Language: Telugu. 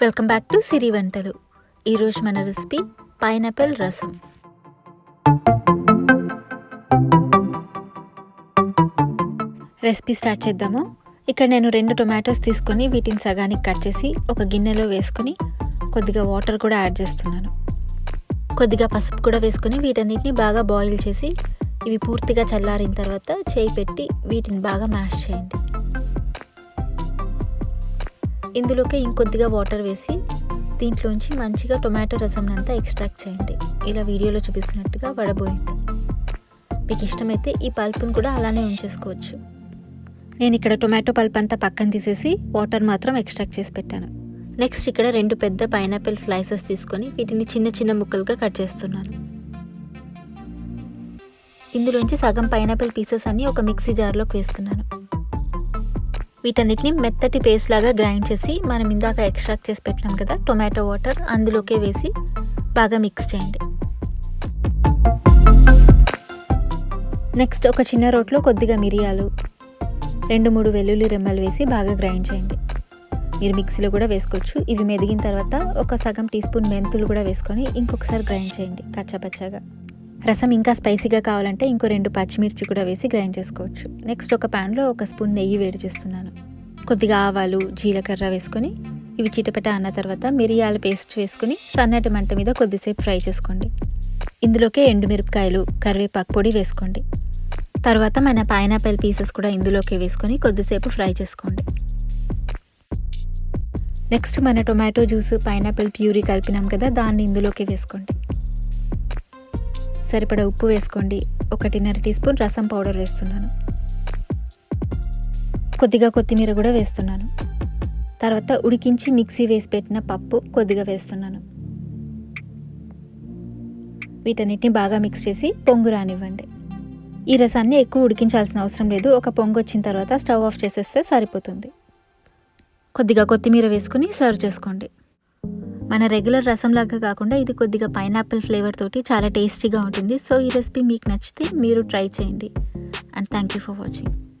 వెల్కమ్ బ్యాక్ టు సిరి వంటలు. ఈరోజు మన recipe pineapple rasam. Recipe start చేద్దాము. ఇక్కడ నేను రెండు టొమాటోస్ తీసుకొని వీటిని సగానికి కట్ చేసి ఒక గిన్నెలో వేసుకొని కొద్దిగా వాటర్ కూడా యాడ్ చేస్తున్నాను. కొద్దిగా పసుపు కూడా వేసుకొని వీటన్నిటిని బాగా బాయిల్ చేసి ఇవి పూర్తిగా చల్లారిన తర్వాత చేయి పెట్టి వీటిని బాగా మ్యాష్ చేయండి. ఇందులోకి ఇంకొద్దిగా వాటర్ వేసి దీంట్లోంచి మంచిగా టొమాటో రసం అంతా ఎక్స్ట్రాక్ట్ చేయండి. ఇలా వీడియోలో చూపిస్తున్నట్టుగా వడబోయింది. మీకు ఇష్టమైతే ఈ పల్పును కూడా అలానే ఉంచేసుకోవచ్చు. నేను ఇక్కడ టొమాటో పల్ప్ అంతా పక్కన తీసేసి వాటర్ మాత్రం ఎక్స్ట్రాక్ట్ చేసి పెట్టాను. నెక్స్ట్ ఇక్కడ రెండు పెద్ద పైనాపిల్ స్లైసెస్ తీసుకొని వీటిని చిన్న చిన్న ముక్కలుగా కట్ చేస్తున్నాను. ఇందులోంచి సగం పైనాపిల్ పీసెస్ అన్ని ఒక మిక్సీ జార్లోకి వేస్తున్నాను. వీటన్నిటిని మెత్తటి పేస్ట్ లాగా గ్రైండ్ చేసి మనం ఇందాక ఎక్స్ట్రాక్ట్ చేసి పెట్టినాం కదా టొమాటో వాటర్ అందులోకే వేసి బాగా మిక్స్ చేయండి. నెక్స్ట్ ఒక చిన్న రోట్లో కొద్దిగా మిరియాలు రెండు మూడు వెల్లుల్లి రెమ్మలు వేసి బాగా గ్రైండ్ చేయండి. మీరు మిక్సీలో కూడా వేసుకోవచ్చు. ఇవి మెదిగిన తర్వాత ఒక సగం టీ స్పూన్ మెంతులు కూడా వేసుకొని ఇంకొకసారి గ్రైండ్ చేయండి కచ్చాపచ్చాగా. రసం ఇంకా స్పైసీగా కావాలంటే ఇంకో రెండు పచ్చిమిర్చి కూడా వేసి గ్రైండ్ చేసుకోవచ్చు. నెక్స్ట్ ఒక ప్యాన్లో ఒక స్పూన్ నెయ్యి వేడి చేస్తున్నాను. కొద్దిగా ఆవాలు జీలకర్ర వేసుకొని ఇవి చిటపట అన్న తర్వాత మిరియాల పేస్ట్ వేసుకొని సన్నటి మంట మీద కొద్దిసేపు ఫ్రై చేసుకోండి. ఇందులోకే ఎండుమిరపకాయలు కరివేపాకు పొడి వేసుకోండి. తర్వాత మన పైనాపిల్ పీసెస్ కూడా ఇందులోకి వేసుకొని కొద్దిసేపు ఫ్రై చేసుకోండి. నెక్స్ట్ మన టొమాటో జ్యూస్ పైనాపిల్ ప్యూరీ కలిపినాం కదా దాన్ని ఇందులోకి వేసుకోండి. సరిపడా ఉప్పు వేసుకోండి. ఒకటిన్నర టీ స్పూన్ రసం పౌడర్ వేస్తున్నాను. కొద్దిగా కొత్తిమీర కూడా వేస్తున్నాను. తర్వాత ఉడికించి మిక్సీ వేసి పెట్టిన పప్పు కొద్దిగా వేస్తున్నాను. వీటన్నిటిని బాగా మిక్స్ చేసి పొంగు రానివ్వండి. ఈ రసాన్ని ఎక్కువ ఉడికించాల్సిన అవసరం లేదు. ఒక పొంగు వచ్చిన తర్వాత స్టవ్ ఆఫ్ చేసేస్తే సరిపోతుంది. కొద్దిగా కొత్తిమీర వేసుకుని సర్వ్ చేసుకోండి. మన రెగ్యులర్ రసం లాగా కాకుండా ఇది కొద్దిగా పైనాపిల్ ఫ్లేవర్ తోటి చాలా టేస్టీగా ఉంటుంది. సో ఈ రెసిపీ మీకు నచ్చితే మీరు ట్రై చేయండి. And thank you for watching